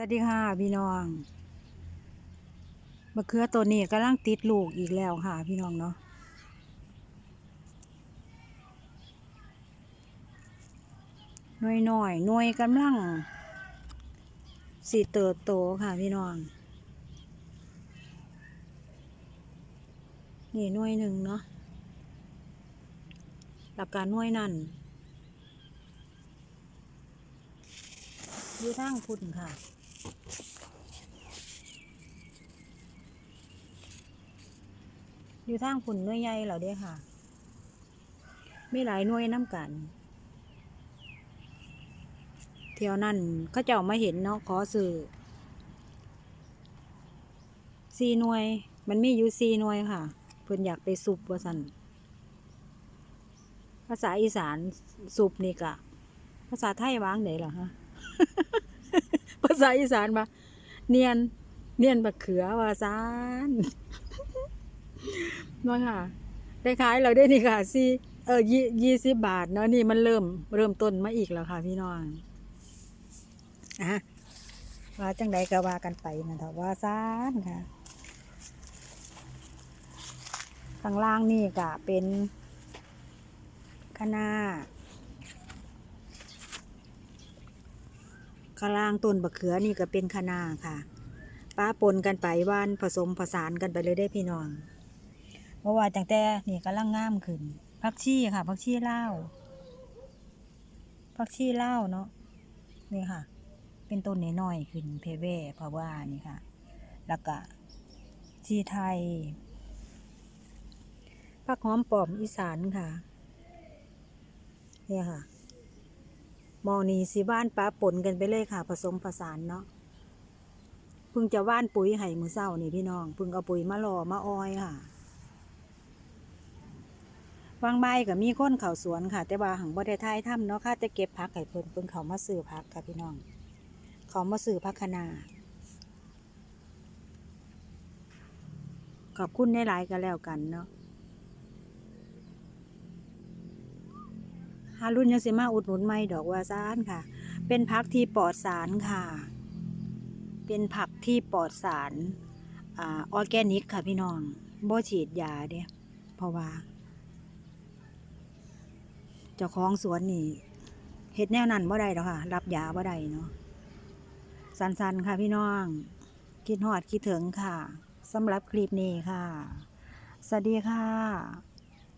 สวัสดีค่ะพี่น้องมะเขือตัวนี้กำลังติดลูกอีกแล้วค่ะ พี่น้องเนาะหน่วยหน่อยๆหน่วยกำลังสีเติบโตค่ะพี่น้อง นี่หน่วยหนึ่งเนาะหลักการหน่วยนั่นอยู่ทางพุ่นค่ะ อยู่ทางพุ่นน่วยใหญ่เหล่าเด้ค่ะ มีหลายหน่วยน้ำกันเที่ยวนั่นเขาเจ้ามาเห็นเนาะขอสื่อสี่หน่วย มันมีอยู่สี่หน่วยค่ะ เพิ่อนอยากไปสุบว่าสันภาษาอีสานสุบนี่กะ ภาษาไทยวางไหนเหรอฮะ ษาอีสานมาเนียน เนียนบักเขือว่าซานมาค่ะได้ขายเราได้นี่ค่ะสี่เออยี่ยี่สิบบาทเนาะนี่มันเริ่มเริ่มต้นมาอีกแล้วค่ะ พี่น้องอะว่าจังใดก็ว่ากันไปนะเถอะว่าซานค่ะข้างล่างนี่ก็เป็นคะน้า ข้างล่างต้นบะเขือนี่ก็เป็นคะนาค่ะป้าปนกันไปว่านผสมผสานกันไปเลยได้พี่น้องเพราะว่าจังแต่นี่กำลังงามขึ้นผักชีค่ะผักชีเล่าวผักชีเล่าเนาะนี่ค่ะ เป็นต้นน้อยๆขึ้นเพเว่เพราะว่านี่ค่ะ แล้วก็ชีไทยผักหอมปอมอีสานค่ะเนี่ยค่ะ มองนี่สิว่านปลาปนกันไปเลยค่ะ ผสมผสานเนาะเพิ่งจะว่านปุ๋ยไห้มือเศร้านี่พี่น้องเพิ่งเอาปุ๋ยมาหล่อมาอ้อยค่ะวางใบกับมีคนเข่าสวนค่ะ แต่ว่าหังบ่ได้ทายถ้ำเนาะค่ะจะเก็บพักไห้เพิ่นเพิ่นเขามาซื้อพักค่ะพี่น้อง เขามาซื้อพักคนาขอบคุณในหลายกันแล้วกันเนาะ ฮารุ่นยังสิมาอุดหนุนไม่ดอกว่าซานค่ะ เป็นผักที่ปลอดสารค่ะ เป็นผักที่ปลอดสารอ่าออร์แกนิกค่ะพี่น้องบ่ฉีดยาเด้เพราะว่า เจ้าของสวนนี่เฮ็ดแนวนั้นบ่ได้ดอกค่ะ รับยาบ่ได้เนาะสันๆค่ะพี่น้อง คิดฮอดคิดถึงค่ะสำหรับคลิปนี้ค่ะ สวัสดีค่ะ